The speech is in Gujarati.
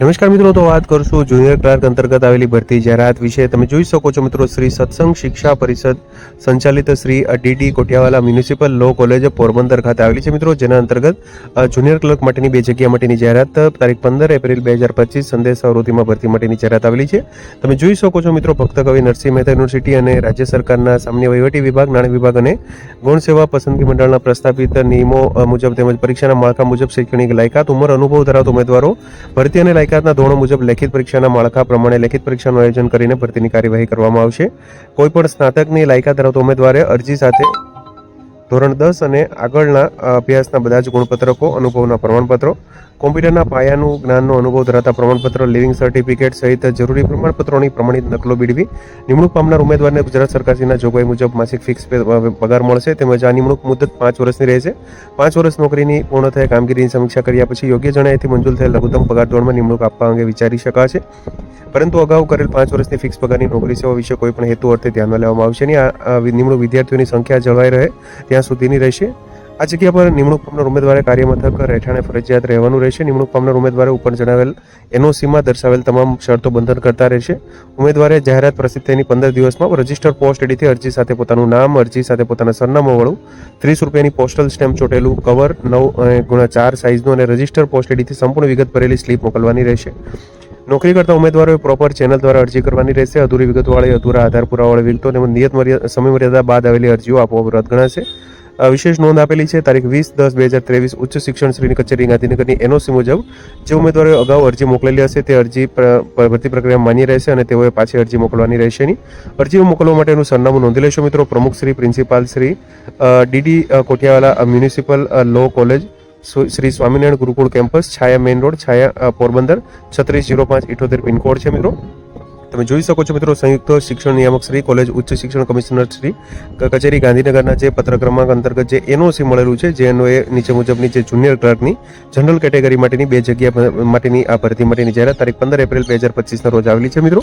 નમસ્કાર મિત્રો, તો વાત કરશું જુનિયર ક્લાર્ક અંતર્ગત આવેલી ભરતી જાહેરાત વિશે. તમે જોઈ શકો છો મિત્રો, શ્રી સત્સંગ શિક્ષા પરિષદ સંચાલિત Shri DD Kotiyawala municipal law college Porbandar ખાતે આવેલી છે મિત્રો. જેના અંતર્ગત જુનિયર ક્લર્ક માટેની બે જગ્યા માટેની જાહેરાત તારીખ પંદર એપ્રિલ બે હજાર પચીસ સંદેશ અવૃત્તિમાં ભરતી માટેની જાહેરાત આવેલી છે. તમે જોઈ શકો છો મિત્રો, ભક્ત કવિ નરસિંહ મહેતા યુનિવર્સિટી અને રાજ્ય સરકારના સામાન્ય વહીવટી વિભાગ, નાણાં વિભાગ અને ગુણ સેવા પસંદગી મંડળના પ્રસ્થાપિત નિયમો મુજબ તેમજ પરીક્ષાના માળખા મુજબ શૈક્ષણિક લાયકાત, ઉંમર, અનુભવ ધરાવતા ઉમેદવારો ભરતી અને લાયકાતના ધોરણો મુજબ લેખિત પરીક્ષાના માળખા પ્રમાણે લેખિત પરીક્ષાનું આયોજન કરીને ભરતીની કાર્યવાહી કરવામાં આવશે. કોઈ પણ સ્નાતકની લાયકાત ધરાવતા ઉમેદવારે અરજી સાથે ધોરણ દસ અને આગળના અભ્યાસના બધા જ ગુણપત્રકો, અનુભવના પ્રમાણપત્રો. કોમ્પ્યુટરના પાયાનું જ્ઞાનનો અનુભવ ધરાવતા પ્રમાણપત્ર, લિવિંગ સર્ટિફિકેટ સહિત જરૂરી પ્રમાણપત્રોની પ્રમાણિત નકલો મેળવી નિમણૂક પામનાર ઉમેદવારને ગુજરાત સરકારશ્રીના જોગવાઈ મુજબ માસિક ફિક્સ પગાર મળશે તેમજ આ નિમણૂક મુદત પાંચ વર્ષની રહેશે. પાંચ વર્ષ નોકરીની પૂર્ણ થયા કામગીરીની સમીક્ષા કર્યા પછી યોગ્ય જણાયથી મંજૂર થયેલ લઘુત્તમ પગાર ધોરણમાં નિમણૂક આપવા અંગે વિચારી શકાશે. પરંતુ અગાઉ કરેલ પાંચ વર્ષની ફિક્સ પગારની નોકરી સેવા વિશે કોઈ પણ હેતુ અર્થે ધ્યાનમાં લેવામાં આવશે નહીં. આ નિમણૂક વિદ્યાર્થીઓની સંખ્યા જળવાઈ રહે. ત્યાં સુધીની રહેશે. આ જગ્યા પર નિમણૂક પામનાર ઉમેદવારે કાર્યમથક રહેઠાણે ફરજિયાત રહેવાનું રહેશે. નિમણૂક પામનાર ઉમેદવારે ઉપર જણાવેલ એનઓસીમાં દર્શાવેલ તમામ શરતો બંધન કરતા રહેશે. ઉમેદવારે જાહેરાત પ્રસિદ્ધ થયાની પંદર દિવસમાં રજિસ્ટર પોસ્ટ એડીથી અરજી સાથે પોતાનું નામ, અરજી સાથે પોતાના સરનામું વાળું ત્રીસ રૂપિયાની પોસ્ટલ સ્ટેમ્પ ચોટેલું, કવર નવ અને ગુણા ચાર સાઇઝનું અને રજિસ્ટર પોસ્ટ એડીથી સંપૂર્ણ વિગત ભરેલી સ્લીપ મોકલવાની રહેશે. નોકરી કરતા ઉમેદવારોએ પ્રોપર ચેનલ દ્વારા અરજી કરવાની રહેશે. અધૂરી વિગતવાળી, અધૂરા આધાર પુરાવાળી વિગતો તેમજ નિયત મર્યા- સમયમર્યાદા બાદ આવેલી અરજીઓ આપોઆપ રદ ગણાશે. વિશેષ નોંધ આપેલી છે. તારીખ વીસ દસ બે હજાર ત્રેવીસ ઉચ્ચ શિક્ષણ શ્રીની કચેરી ગાંધીનગરની એનઓસી મુજબ જે ઉમેદવારોએ અગાઉ અરજી મોકલેલી હશે તે અરજી ભરતી પ્રક્રિયા માન્ય રહેશે અને તેઓએ પાછી અરજી મોકલવાની રહેશે નહીં. અરજીઓ મોકલવા માટેનું સરનામું નોંધી લેશો મિત્રો. પ્રમુખ Shri, principal Shri DD Kothiyawala municipal law college Shri Swaminarayan Gurukul campus, Chhaya main road, Chhaya Porbandar, છત્રીસ જીરો પાંચ ઇઠોતેર પિનકોડ છે મિત્રો. તમે જોઈ શકો છો મિત્રો, સંયુક્ત શિક્ષણ નિયામક શ્રી, કોલેજ ઉચ્ચ શિક્ષણ કમિશનર શ્રી કચેરી ગાંધીનગરના જે પત્ર ક્રમાંક અંતર્ગત જે એનઓસી મળેલું છે, જે એનઓએ નીચે મુજબની જે જુનિયર ક્લાર્કની જનરલ કેટેગરી માટેની બે જગ્યા માટેની આ ભરતી માટેની જાહેરાત તારીખ પંદર એપ્રિલ બે હજાર પચીસના રોજ આવેલી છે મિત્રો.